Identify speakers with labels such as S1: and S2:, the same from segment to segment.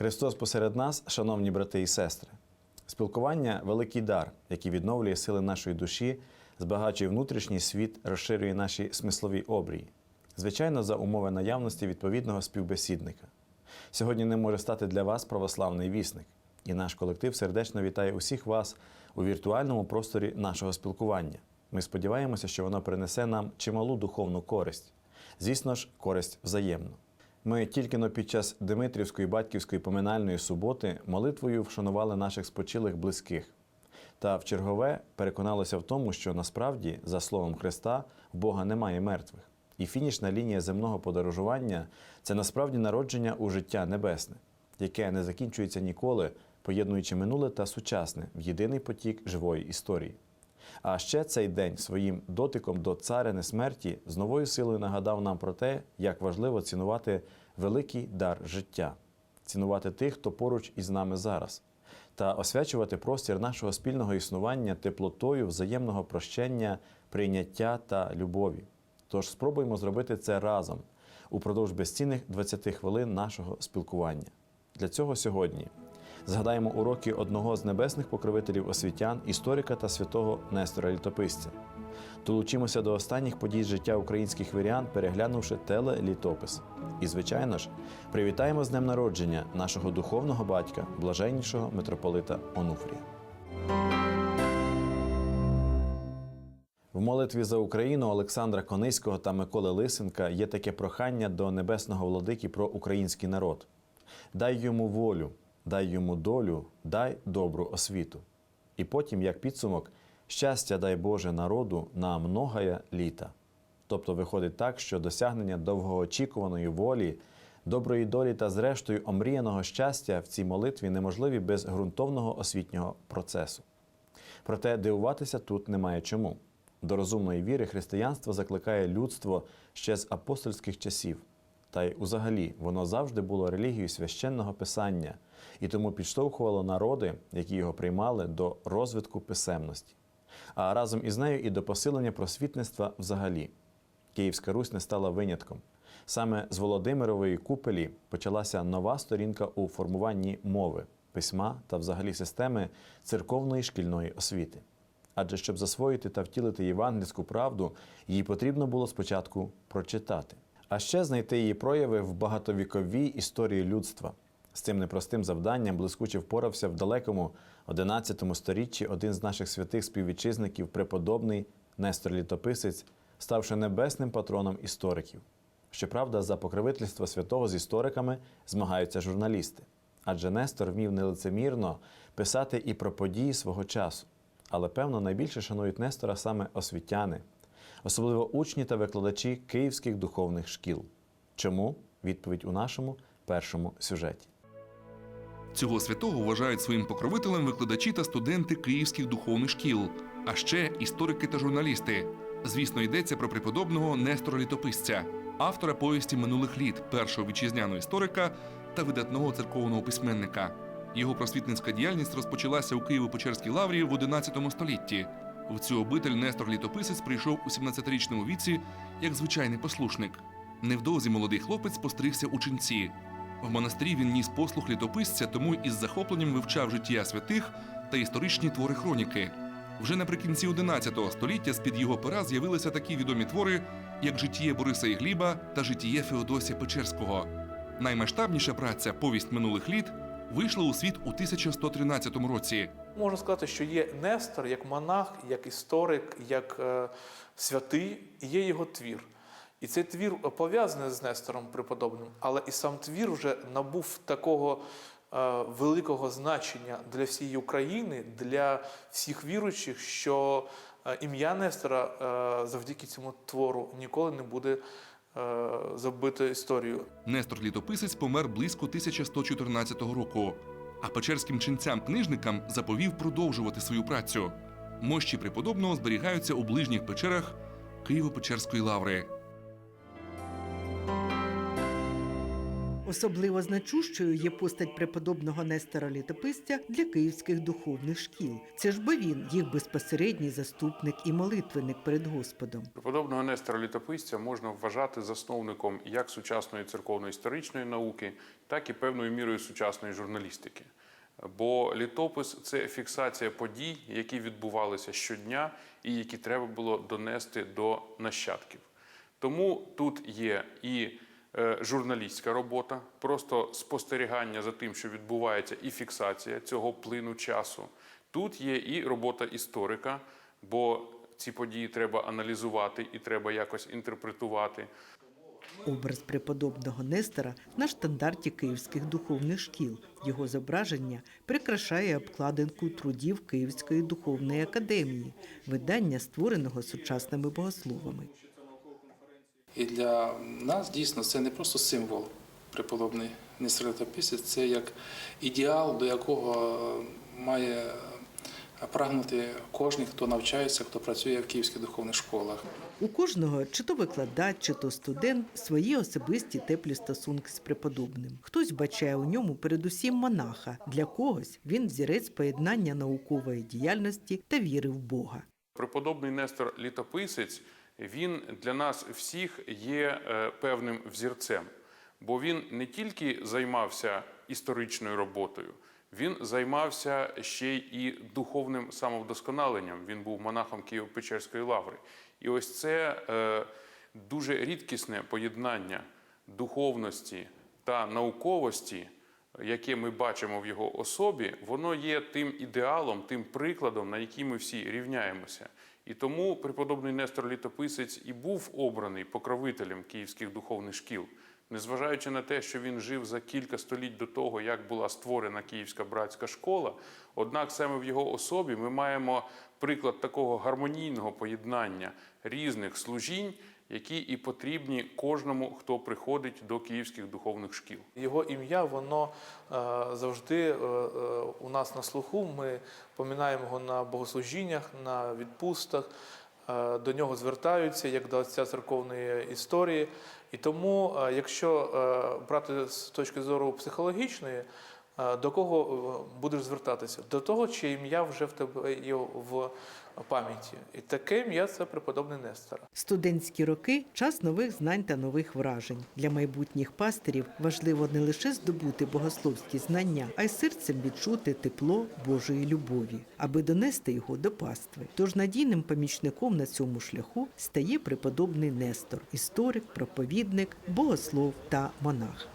S1: Христос посеред нас, шановні брати і сестри. Спілкування великий дар, який відновлює сили нашої душі, збагачує внутрішній світ, розширює наші смислові обрії. Звичайно, за умови наявності відповідного співбесідника. Сьогодні не може стати для вас православний вісник, і наш колектив сердечно вітає усіх вас у віртуальному просторі нашого спілкування. Ми сподіваємося, що воно принесе нам чималу духовну користь. Звісно ж, користь взаємну. Ми тільки но під час Димитрівської батьківської поминальної суботи молитвою вшанували наших спочилих близьких. Та в чергове переконалися в тому, що насправді, за словом Христа, в Бога немає мертвих. І фінішна лінія земного подорожування це насправді народження у життя небесне, яке не закінчується ніколи, поєднуючи минуле та сучасне в єдиний потік живої історії. А ще цей день своїм дотиком до царини смерті з новою силою нагадав нам про те, як важливо цінувати великий дар життя, цінувати тих, хто поруч із нами зараз, та освячувати простір нашого спільного існування теплотою взаємного прощення, прийняття та любові. Тож спробуємо зробити це разом упродовж безцінних 20 хвилин нашого спілкування. Для цього сьогодні згадаємо уроки одного з небесних покровителів освітян, історика та святого Нестора Літописця. Долучимося до останніх подій життя українських вірян, переглянувши телелітопис. І, звичайно ж, привітаємо з днем народження нашого духовного батька, блаженнішого митрополита Онуфрія. В молитві за Україну Олександра Кониського та Миколи Лисенка є таке прохання до небесного владики про український народ: дай йому волю, дай йому долю, дай добру освіту. І потім, як підсумок, щастя дай Боже народу на многая літа. Тобто виходить так, що досягнення довгоочікуваної волі, доброї долі та, зрештою, омріяного щастя в цій молитві неможливі без ґрунтовного освітнього процесу. Проте дивуватися тут немає чому. До розумної віри християнство закликає людство ще з апостольських часів. Та й узагалі воно завжди було релігією священного писання і тому підштовхувало народи, які його приймали, до розвитку писемності, а разом із нею і до посилення просвітництва взагалі. Київська Русь не стала винятком. Саме з Володимирової купелі почалася нова сторінка у формуванні мови, письма та взагалі системи церковної шкільної освіти. Адже щоб засвоїти та втілити євангельську правду, їй потрібно було спочатку прочитати, а ще знайти її прояви в багатовіковій історії людства. З цим непростим завданням блискуче впорався в далекому 11 сторіччі один з наших святих співвітчизників, преподобний Нестор Літописець, ставши небесним патроном істориків. Щоправда, за покровительство святого з істориками змагаються журналісти. Адже Нестор вмів нелицемірно писати і про події свого часу. Але, певно, найбільше шанують Нестора саме освітяни, особливо учні та викладачі київських духовних шкіл. Чому? Відповідь у нашому першому сюжеті.
S2: Цього святого вважають своїм покровителем викладачі та студенти київських духовних шкіл, а ще історики та журналісти. Звісно, йдеться про преподобного Нестора Літописця, автора повісті минулих літ, першого вітчизняного історика та видатного церковного письменника. Його просвітницька діяльність розпочалася у Києво-Печерській лаврі в XI столітті. В цю обитель Нестор Літописець прийшов у 17-річному віці як звичайний послушник. Невдовзі молодий хлопець постригся у ченці. В монастирі він ніс послух літописця, тому із захопленням вивчав життя святих та історичні твори хроніки. Вже наприкінці XI століття з-під його пера з'явилися такі відомі твори, як житіє Бориса і Гліба та житіє Феодосія Печерського. Наймасштабніша праця Повість минулих літ вийшла у світ у 1113 році.
S3: Можна сказати, що є Нестор як монах, як історик, як е, святий, і є його твір. І цей твір пов'язаний з Нестором преподобним, але і сам твір вже набув такого е, великого значення для всієї України, для всіх віруючих, що е, ім'я Нестора е, завдяки цьому твору ніколи не буде е, забито історією.
S2: Нестор Літописець помер близько 1114 року, а печерським ченцям-книжникам заповів продовжувати свою працю. Мощі преподобного зберігаються у ближніх печерах Києво-Печерської лаври.
S4: Особливо значущою є постать преподобного Нестора Літописця для київських духовних шкіл. Це ж бо він їх безпосередній заступник і молитвенник перед Господом.
S5: Преподобного Нестора Літописця можна вважати засновником як сучасної церковно-історичної науки, так і певною мірою сучасної журналістики. Бо літопис це фіксація подій, які відбувалися щодня і які треба було донести до нащадків. Тому тут є і журналістська робота, просто спостерігання за тим, що відбувається, і фіксація цього плину часу. Тут є і робота історика, бо ці події треба аналізувати і треба якось інтерпретувати.
S4: Образ преподобного Нестора на штандарті київських духовних шкіл. Його зображення прикрашає обкладинку трудів Київської духовної академії, видання, створеного сучасними богословами.
S6: І для нас дійсно це не просто символ преподобний Нестор це як ідеал, до якого має прагнути кожен, хто навчається, хто працює в київських духовних школах.
S4: У кожного, чи то викладач, чи то студент, свої особисті теплі стосунки з преподобним. Хтось бачає у ньому передусім монаха, для когось він взірець поєднання наукової діяльності та віри в Бога.
S5: Преподобний Нестор Літописець він для нас всіх є е, певним взірцем, бо він не тільки займався історичною роботою, він займався ще й духовним самовдосконаленням. Він був монахом Києво-Печерської лаври. І ось це е, дуже рідкісне поєднання духовності та науковості, яке ми бачимо в його особі, воно є тим ідеалом, тим прикладом, на який ми всі рівняємося. І тому преподобний Нестор Літописець і був обраний покровителем київських духовних шкіл, незважаючи на те, що він жив за кілька століть до того, як була створена Київська братська школа. Однак саме в його особі ми маємо приклад такого гармонійного поєднання різних служінь, які і потрібні кожному, хто приходить до київських духовних шкіл.
S3: Його ім'я, воно е, завжди е, е, у нас на слуху. Ми поминаємо його на богослужіннях, на відпустах. До нього звертаються як до отця церковної історії. І тому, якщо брати з точки зору психологічної, до кого е, будеш звертатися? До того, чиє ім'я вже в тебе є в пам'яті. І таке ім'я це преподобний Нестор.
S4: Студентські роки час нових знань та нових вражень. Для майбутніх пастирів важливо не лише здобути богословські знання, а й серцем відчути тепло Божої любові, аби донести його до пастви. Тож надійним помічником на цьому шляху стає преподобний Нестор, історик, проповідник, богослов та монах.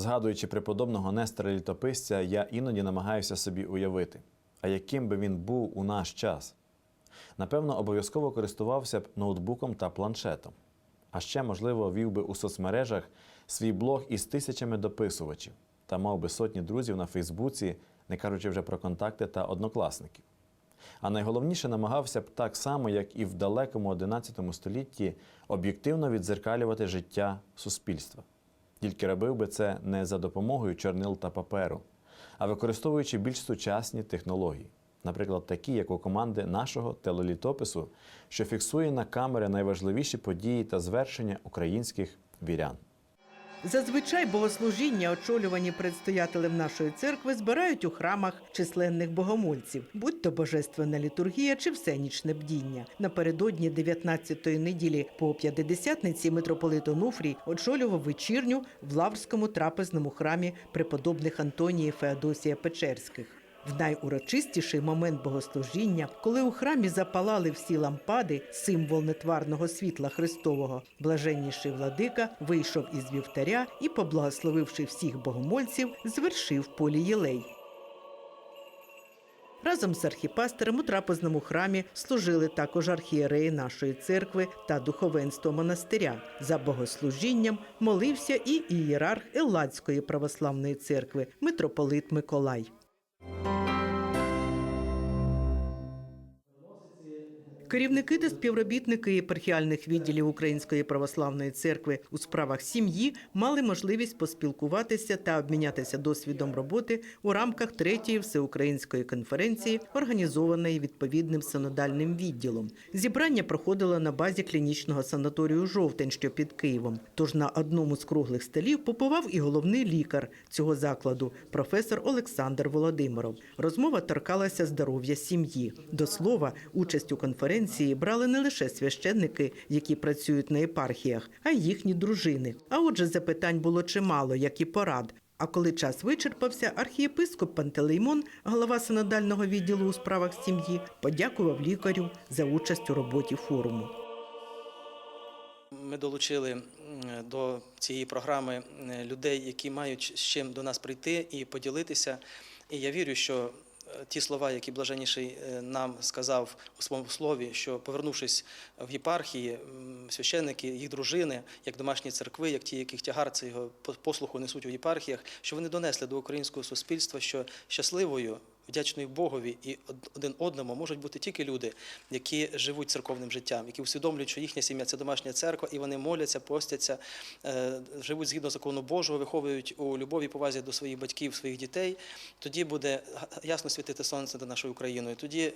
S1: Згадуючи преподобного Нестора Літописця, я іноді намагаюся собі уявити, а яким би він був у наш час. Напевно, обов'язково користувався б ноутбуком та планшетом. А ще, можливо, вів би у соцмережах свій блог із тисячами дописувачів та мав би сотні друзів на Фейсбуці, не кажучи вже про контакти та однокласників. А найголовніше намагався б так само, як і в далекому 11 столітті, об'єктивно відзеркалювати життя суспільства. Тільки робив би це не за допомогою чорнил та паперу, а використовуючи більш сучасні технології, наприклад, такі, як у команди нашого телелітопису, що фіксує на камери найважливіші події та звершення українських вірян.
S4: Зазвичай богослужіння, очолювані предстоятелем нашої церкви, збирають у храмах численних богомольців, будь то божественна літургія чи всенічне бдіння. Напередодні 19-ї неділі по п'ятидесятниці митрополит Онуфрій очолював вечірню в Лаврському трапезному храмі преподобних Антонії Феодосія Печерських. В найурочистіший момент богослужіння, коли у храмі запалали всі лампади, символ нетварного світла Христового, блаженніший владика вийшов із вівтаря і, поблагословивши всіх богомольців, звершив полі єлей. Разом з архіпастером у трапезному храмі служили також архієреї нашої церкви та духовенство монастиря. За богослужінням молився і ієрарх Елладської православної церкви митрополит Миколай. Керівники та співробітники єпархіальних відділів Української православної церкви у справах сім'ї мали можливість поспілкуватися та обмінятися досвідом роботи у рамках третьої всеукраїнської конференції, організованої відповідним синодальним відділом. Зібрання проходило на базі клінічного санаторію Жовтень, що під Києвом. Тож на одному з круглих столів побував і головний лікар цього закладу, професор Олександр Володимиров. Розмова торкалася здоров'я сім'ї. До слова, участь у конференції брали не лише священники, які працюють на єпархіях, а й їхні дружини. А отже, запитань було чимало, як і порад. А коли час вичерпався, архієпископ Пантелеймон, голова синодального відділу у справах сім'ї, подякував лікарю за участь у роботі форуму.
S7: Ми долучили до цієї програми е, людей, які мають з чим до нас прийти і поділитися. І я вірю, що ті слова, які блаженніший е, нам сказав у своєму слові, що повернувшись в єпархії, священники, їх дружини, як домашні церкви, як ті, яких тягар цього по- послуху несуть у єпархіях, що вони донесли до українського суспільства, що щасливою. Вдячною Богові і один одному можуть бути тільки люди, які живуть церковним життям, які усвідомлюють, що їхня сім'я це домашня церква, і вони моляться, постяться, е, живуть згідно закону Божого, виховують у любові повазі до своїх батьків, своїх дітей. Тоді буде ясно світити сонце над нашою Україною. Тоді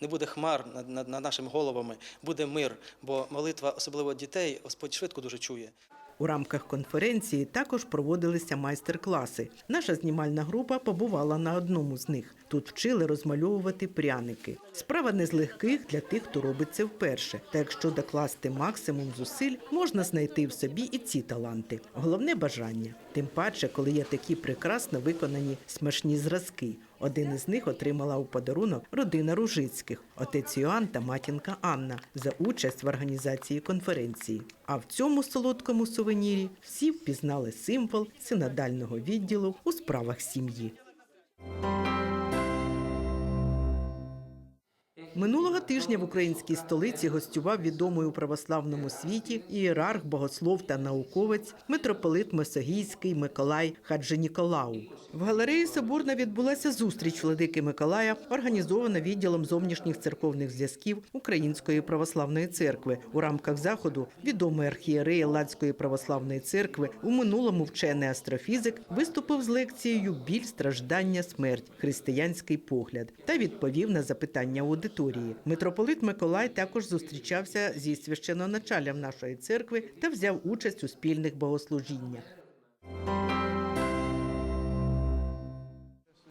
S7: не буде хмар над нашими головами, буде мир. Бо молитва, особливо дітей, Господь швидко дуже чує.
S4: У рамках конференції також проводилися майстер-класи. Наша знімальна група побувала на одному з них. Тут вчили розмальовувати пряники. Справа не з легких для тих, хто робить це вперше. Та якщо докласти максимум зусиль, можна знайти в собі і ці таланти. Головне бажання. Тим паче, коли є такі прекрасно виконані смачні зразки. Один із них отримала у подарунок родина Ружицьких, отець Йоанн та матінка Анна за участь в організації конференції. А в цьому солодкому сувенірі всі впізнали символ синодального відділу у справах сім'ї. Минулого тижня в українській столиці гостював відомий у православному світі ієрарх, богослов та науковець митрополит Месогійський Миколай Хаджиніколау. В галереї Соборна відбулася зустріч владики Миколая, організована відділом зовнішніх церковних зв'язків Української православної церкви. У рамках заходу відомий архієрей Ладської православної церкви у минулому вчений астрофізик виступив з лекцією Біль, страждання, смерть, християнський погляд та відповів на запитання аудиторії. Митрополит Миколай також зустрічався зі священоначалям нашої церкви та взяв участь у спільних богослужіннях.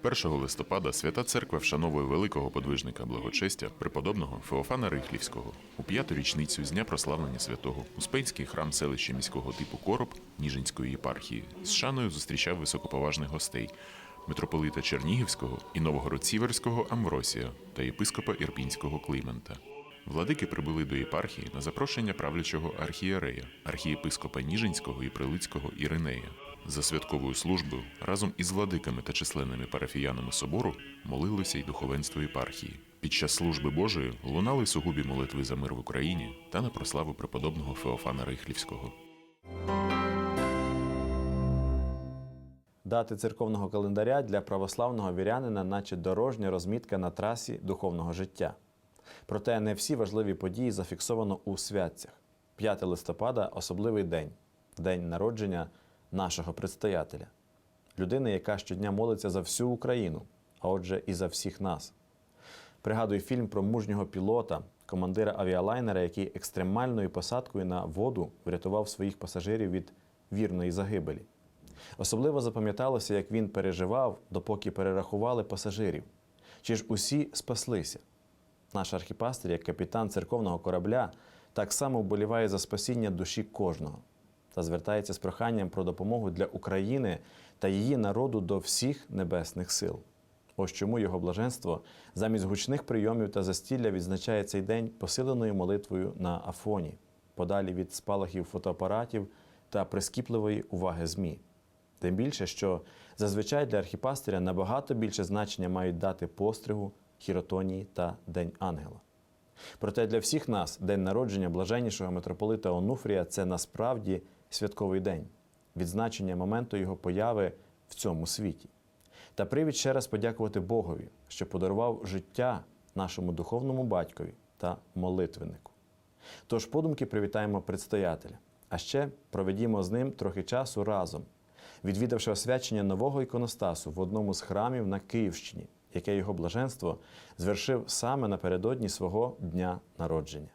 S8: 1 листопада Свята Церква вшановує великого подвижника благочестя преподобного Феофана Рихлівського. У п'яту річницю з дня прославлення святого Успенський храм селища міського типу Короб Ніжинської єпархії. З шаною зустрічав високоповажних гостей митрополита Чернігівського і Новгород-Сіверського Амвросія та єпископа Ірпінського Климента. Владики прибули до єпархії на запрошення правлячого архієрея, архієпископа Ніжинського і Прилицького Іринея. За святковою службою разом із владиками та численними парафіянами собору молилося й духовенство єпархії. Під час служби Божої лунали сугубі молитви за мир в Україні та на прославу преподобного Феофана Рихлівського.
S1: Дати церковного календаря для православного вірянина, наче дорожня розмітка на трасі духовного життя. Проте не всі важливі події зафіксовано у святцях. 5 листопада особливий день день народження нашого предстоятеля, людини, яка щодня молиться за всю Україну, а отже, і за всіх нас. Пригадую фільм про мужнього пілота, командира авіалайнера, який екстремальною посадкою на воду врятував своїх пасажирів від вірної загибелі. Особливо запам'яталося, як він переживав, допоки перерахували пасажирів. Чи ж усі спаслися? Наш архіпастир, як капітан церковного корабля, так само вболіває за спасіння душі кожного та звертається з проханням про допомогу для України та її народу до всіх небесних сил. Ось чому його блаженство замість гучних прийомів та застілля відзначає цей день посиленою молитвою на Афоні, подалі від спалахів фотоапаратів та прискіпливої уваги ЗМІ. Тим більше, що зазвичай для архіпастиря набагато більше значення мають дати постригу, хіротонії та День Ангела. Проте для всіх нас день народження блаженнішого митрополита Онуфрія це насправді святковий день, відзначення моменту його появи в цьому світі. Та привід ще раз подякувати Богові, що подарував життя нашому духовному батькові та молитвеннику. Тож подумки привітаємо предстоятеля, а ще проведімо з ним трохи часу разом, відвідавши освячення нового іконостасу в одному з храмів на Київщині, яке його блаженство звершив саме напередодні свого дня народження.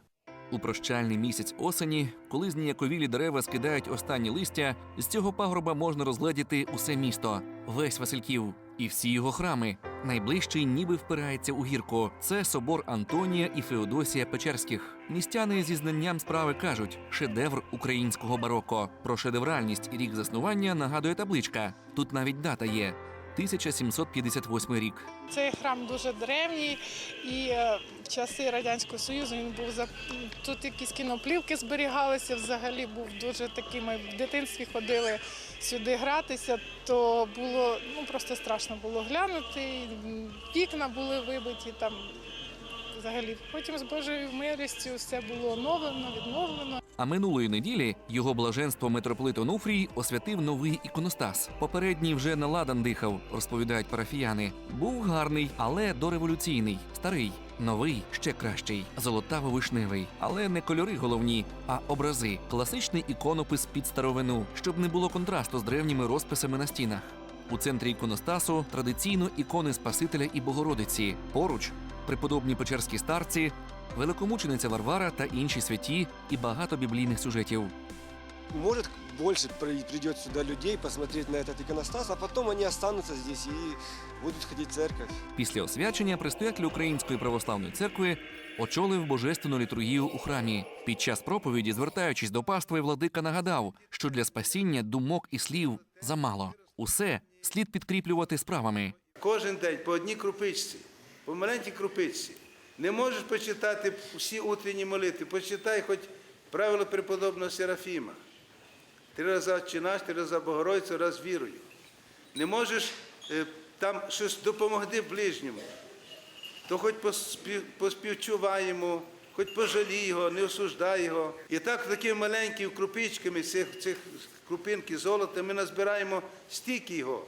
S9: У прощальний місяць осені, коли зніяковілі дерева скидають останні листя, з цього пагорба можна розгледіти усе місто, весь Васильків і всі його храми. Найближчий ніби впирається у гірку. Це собор Антонія і Феодосія Печерських. Містяни зі знанням справи кажуть шедевр українського бароко. Про шедевральність і рік заснування нагадує табличка. Тут навіть дата є 1758 рік.
S10: Цей храм дуже древній, і е, в часи Радянського Союзу він був за тут якісь кіноплівки зберігалися. Взагалі був дуже такий. Ми в дитинстві ходили сюди гратися, то було ну просто страшно було глянути. Вікна були вибиті там. Взагалі, потім з Божою милістю все було оновлено, відновлено.
S9: А минулої неділі його блаженство митрополит Онуфрій освятив новий іконостас. Попередній вже на ладан дихав, розповідають парафіяни. Був гарний, але дореволюційний, старий, новий, ще кращий, золотаво-вишневий. Але не кольори головні, а образи, класичний іконопис під старовину, щоб не було контрасту з древніми розписами на стінах. У центрі іконостасу традиційно ікони Спасителя і Богородиці. Поруч преподобні печерські старці, великомучениця Варвара та інші святі і багато біблійних сюжетів.
S11: Может, больше при- придет сюда людей посмотреть на этот иконостас, а потом они останутся здесь и будут ходить в церковь.
S9: Після освячення предстоятель Української православної церкви очолив божественну літургію у храмі. Під час проповіді, звертаючись до пастви, владика нагадав, що для спасіння думок і слів замало. Усе слід підкріплювати справами.
S12: Кожен день по одній крупичці, по маленькій крупичці. Не можеш почитати всі утренні молитви, почитай хоч правило преподобного Серафіма. Три рази «Отче наш, три рази Богородицю, раз вірую. Не можеш е, там щось допомогти ближньому, то хоч поспів- поспівчувай йому, хоч пожалій його, не осуждай його. І так такими маленькими крупичками цих, цих крупинки золота ми назбираємо стільки його,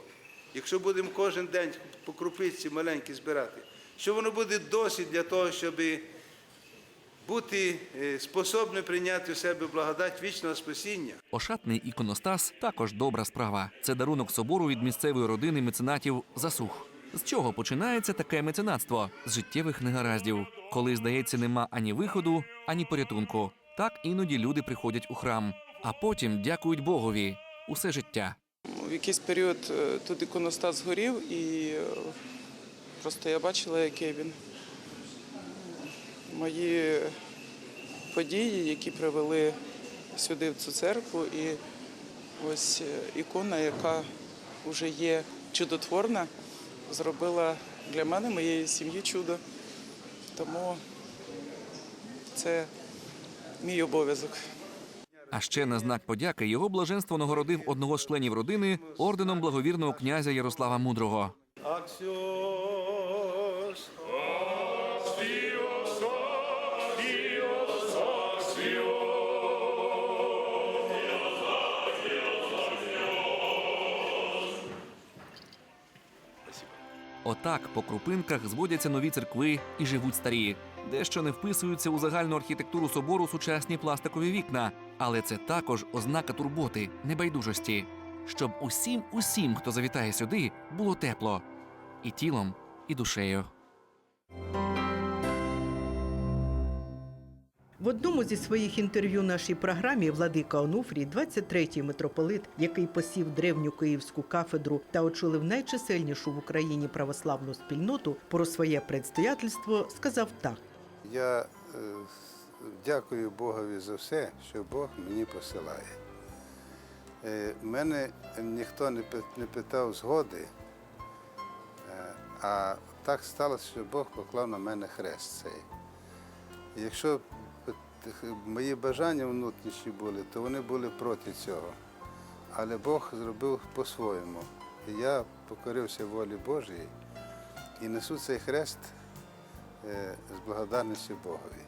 S12: якщо будемо кожен день по крупиці маленькі збирати, що воно буде досить для того, щоб бути е, способним прийняти у себе благодать вічного спасіння.
S9: Ошатний іконостас також добра справа. Це дарунок собору від місцевої родини меценатів засух. З чого починається таке меценатство? З життєвих негараздів, коли, здається, нема ані виходу, ані порятунку. Так іноді люди приходять у храм, а потім дякують Богові усе життя.
S10: В якийсь період е, тут іконостас згорів, і е, просто я бачила, який він. Мої події, які привели сюди в цю церкву, і ось е, ікона, яка вже є чудотворна, зробила для мене, моєї сім'ї чудо. Тому це мій обов'язок.
S9: А ще на знак подяки його блаженство нагородив одного з членів родини орденом благовірного князя Ярослава Мудрого.
S12: Аксіос.
S9: Отак по крупинках зводяться нові церкви і живуть старі. Дещо не вписуються у загальну архітектуру собору сучасні пластикові вікна, але це також ознака турботи, небайдужості, щоб усім, усім, хто завітає сюди, було тепло і тілом, і душею.
S4: В одному зі своїх інтерв'ю нашій програмі владика Онуфрій, 23-й митрополит, який посів древню київську кафедру та очолив найчисельнішу в Україні православну спільноту, про своє предстоятельство сказав так.
S12: Я е, дякую Богові за все, що Бог мені посилає. Е, мене ніхто не питав згоди, е, а так сталося, що Бог поклав на мене хрест цей. Якщо мої бажання внутрішні були, то вони були проти цього. Але Бог зробив по-своєму. Я покорився волі Божій і несу цей хрест е, з благодарністю Богові.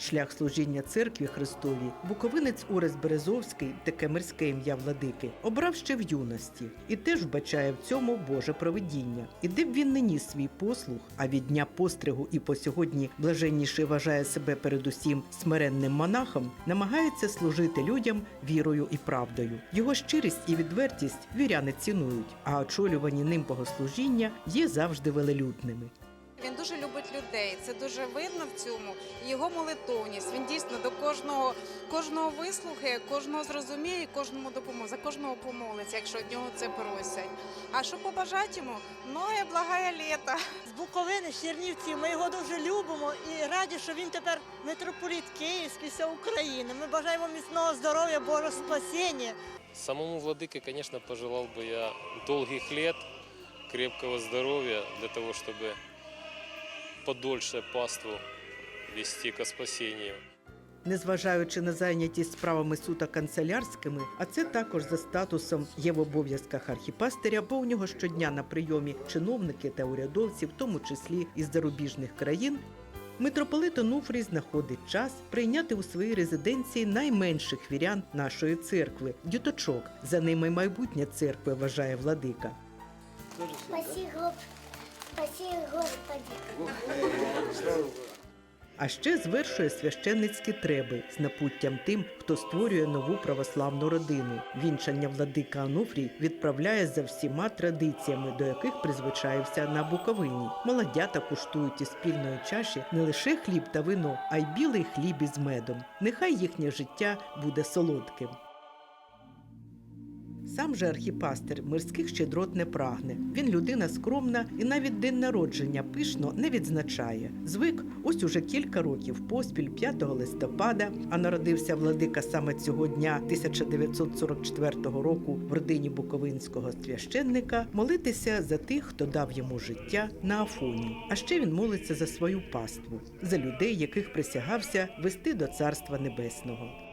S4: Шлях служіння церкві Христовій Буковинець Орес Березовський, таке мирське ім'я владики, обрав ще в юності і теж вбачає в цьому Боже провидіння. І де б він не ніс свій послуг, а від дня постригу і по сьогодні блаженніший вважає себе передусім смиренним монахом, намагається служити людям вірою і правдою. Його щирість і відвертість віряни цінують, а очолювані ним богослужіння є завжди велелюдними.
S13: Він дуже любить людей. Це дуже видно в цьому. І Його молитовність. Він дійсно до кожного, кожного вислухає, кожного зрозуміє, і кожному допоможе, за кожного помолиться, якщо від нього це просять. А що побажати йому? Многое благає літа.
S14: з Буковини, з Чернівців. Ми його дуже любимо і раді, що він тепер митрополіт Київський, вся України. Ми бажаємо міцного здоров'я, Божого спасіння.
S15: Самому владыке, конечно, пожелал бы я долгих лет, крепкого здоровья для того, чтобы подольше паству вести ко спасению.
S4: Незважаючи на зайнятість справами сута канцелярськими, а це також за статусом є в обов'язках архіпастиря, бо у нього щодня на прийомі чиновники та урядовці, в тому числі із зарубіжних країн. Митрополит Онуфрій знаходить час прийняти у своїй резиденції найменших вірян нашої церкви діточок. За ними майбутнє церкви вважає владика.
S16: Спаси, Господи.
S4: А ще звершує священницькі треби з напуттям тим, хто створює нову православну родину. Вінчання владика Ануфрій відправляє за всіма традиціями, до яких призвичаївся на Буковині. Молодята куштують із спільної чаші не лише хліб та вино, а й білий хліб із медом. Нехай їхнє життя буде солодким. Сам же архіпастер мирських щедрот не прагне. Він людина скромна і навіть день народження пишно не відзначає. Звик ось уже кілька років поспіль, 5 листопада, а народився владика саме цього дня 1944 року в родині буковинського священника, молитися за тих, хто дав йому життя на Афоні. А ще він молиться за свою паству, за людей, яких присягався вести до Царства Небесного.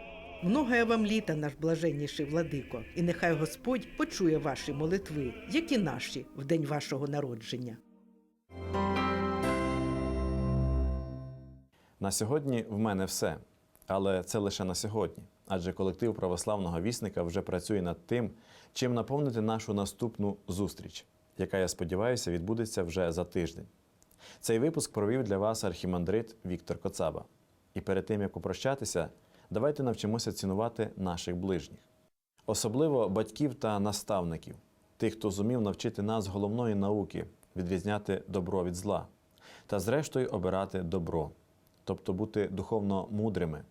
S4: Многое вам літа, наш блаженніший владико, і нехай Господь почує ваші молитви, як і наші в день вашого народження.
S1: На сьогодні в мене все. Але це лише на сьогодні. Адже колектив православного вісника вже працює над тим, чим наповнити нашу наступну зустріч, яка, я сподіваюся, відбудеться вже за тиждень. Цей випуск провів для вас архімандрит Віктор Коцаба. І перед тим як попрощатися, давайте навчимося цінувати наших ближніх, особливо батьків та наставників, тих, хто зумів навчити нас головної науки відрізняти добро від зла, та зрештою обирати добро, тобто бути духовно мудрими.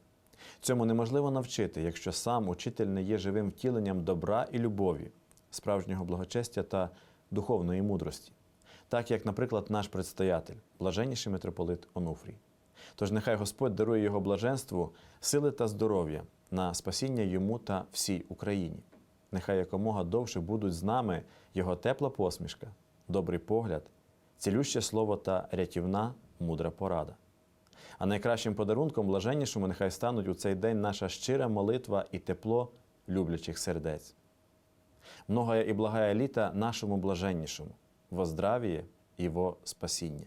S1: Цьому неможливо навчити, якщо сам учитель не є живим втіленням добра і любові, справжнього благочестя та духовної мудрості, так як, наприклад, наш предстоятель, блаженніший митрополит Онуфрій. Тож нехай Господь дарує його блаженству сили та здоров'я на спасіння йому та всій Україні. Нехай якомога довше будуть з нами його тепла посмішка, добрий погляд, цілюще слово та рятівна мудра порада. А найкращим подарунком блаженнішому нехай стануть у цей день наша щира молитва і тепло люблячих сердець. Многая і благая літа нашому блаженнішому, во здравіє і во спасіння.